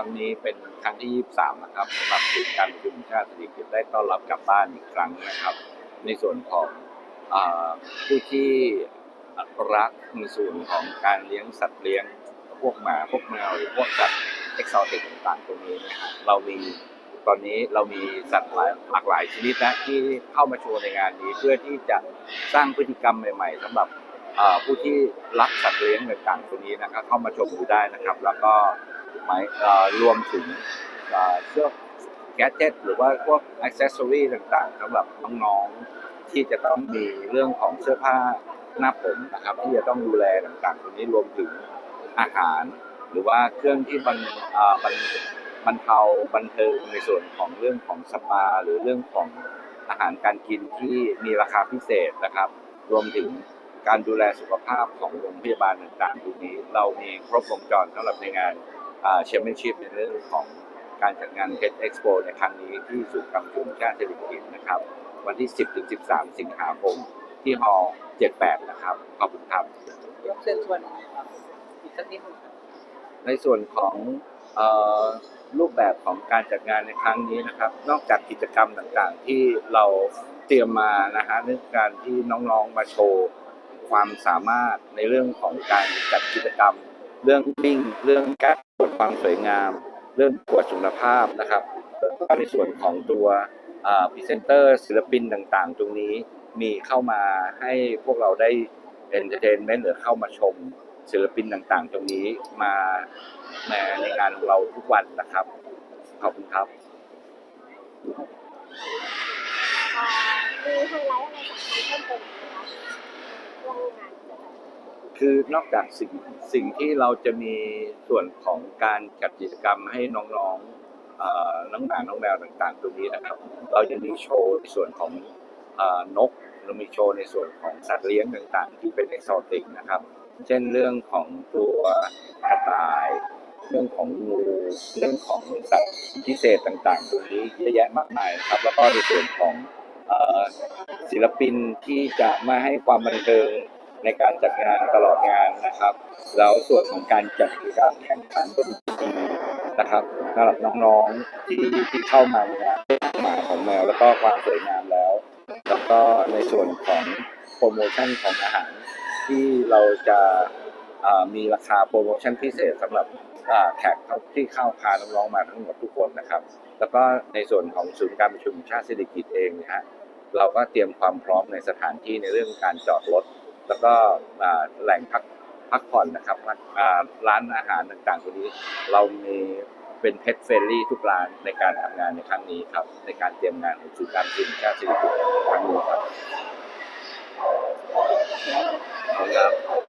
รั้งนี้เป็นครั้งที่ 23 นะครับสำหรับกิจการประชุมชาติเศรกิจได้ต้อนรับกลับบ้านอีกครั้งนะครับ ในส่วนของอผู้ที่รักในส่วนของการเลี้ยงสัตว์เลี้ยงพวกหมาพวกแมวหรือพวกสัตว์เอกซอติกต่างๆตรงนี้นะฮะเรามีตอนนี้เรามีสัตว์หลายหลากหลายชนิดนะที่เข้ามาโชว์ในงานนี้เพื่อที่จะสร้างพฤติกรรมใหม่ ๆสำหรับผู้ที่รักสัตว์เลี้ยงต่างๆตรงนี้นะครับเข้ามาชมดูได้นะครับ แล้วก็ หมายเอ่อรวมถึงเสื้อแกจ็ตหรือว่าพวกอิเซสซอรี่ต่างๆสำหรับน้องๆที่จะต้องมีเรื่องของเสื้อผ้าหน้าผมนะครับ ที่จะต้องดูแลต่างๆตรงนี้รวมถึงอาหาร หรือว่าเครื่องที่มันอ่ามันบรรเทาบันเทิงในส่วนของเรื่องของสปาหรือเรื่องของอาหารการกินที่มีราคาพิเศษนะครับ รวมถึงการดูแลสุขภาพของโรงพยาบาลต่างๆตรงนี้ เรามีครบวงจรสำหรับในงาน แชมเปี้ยนชิพในเรื่องของการจัดงานเพชรเอ็กซ์โปในครั้งนี้ที่ศูนย์การประชุมชาติเศรษฐกิจนะครับ วันที่ 10-13 สิงหาคมที่ฮอลล์78 นะครับ ขอบคุณครับยกเชิญชวนครับอีกสักนิดหนึงครับในส่วนของเออรูปแบบของการจัดงานในครั้งนี้นะครับ นอกจากกิจกรรมต่างๆ ที่เราเตรียมมานะฮะเรื่องการที่น้องๆมาโชว์ความสามารถในเรื่องของการจัดกิจกรรม เรื่องวิ่ง เรื่องการตรวจความสวยงาม เรื่องตรวจสุขภาพนะครับก็ในส่วนของตัวพรีเซนเตอร์ศิลปินต่างๆ ตรงนี้มีเข้ามาให้พวกเราได้เอนเตอร์เทนเมนต์หรือเข้ามาชมศิลปินต่างๆ ตรงนี้มาในงานของเราทุกวันนะครับ ขอบคุณครับมีไฮไลท์อะไรสำคัญเพิ่มเติมไหมคะเรื่องงาน คือนอกจากสิ่งสิ่งที่เราจะมีส่วนของการจัดกิจกรรมให้น้องๆน้องหมาน้องแมวต่างๆ ตรงนี้นะครับ เราจะมีโชว์ในส่วนของอนกเรามีโชว์ในส่วนของสัตว์เลี้ยงต่างๆ ที่เป็นเอกโซติกนะครับ เช่นเรื่องของตัวกระต่าย เรื่องของงูเรื่องของสัตว์พิเศษต่างๆตรงนี้เยอะแยะมากมายครับ แล้วก็ในส่วนของศิลปินที่จะมาให้ความบันเทิง ในการจัดงานตลอดงานนะครับ แล้วส่วนของการจัดกิจกรแข่งขันดนตรีนะครับสำหรับน้องๆที่ที่เข้ามาในงานหมาของแมวแล้วก็ความสวยงามแล้ว แล้วก็ในส่วนของโปรโมชั่นของอาหารที่เราจะมีราคาโปรโมชั่นพิเศษสำหรับแขกที่เข้าพาน้องๆมาทั้งหมดทุกคนนะครับ แล้วก็ในส่วนของศูนย์การประชุมชาติเศรษฐกิจเองนะฮะเราก็เตรียมความพร้อมในสถานที่ในเรื่องการจอดรถ แล้วก็แหล่งพักพักผ่อนนะครับร้านอาหารต่างๆตัวนี้ เรามีเป็นเพจเฟรนลี่ทุกร้านในการทำงานในครั้งนี้ครับ ในการเตรียมงานของศูนย์การบินชาติเศรษฐกิจครั้งนี้ครับข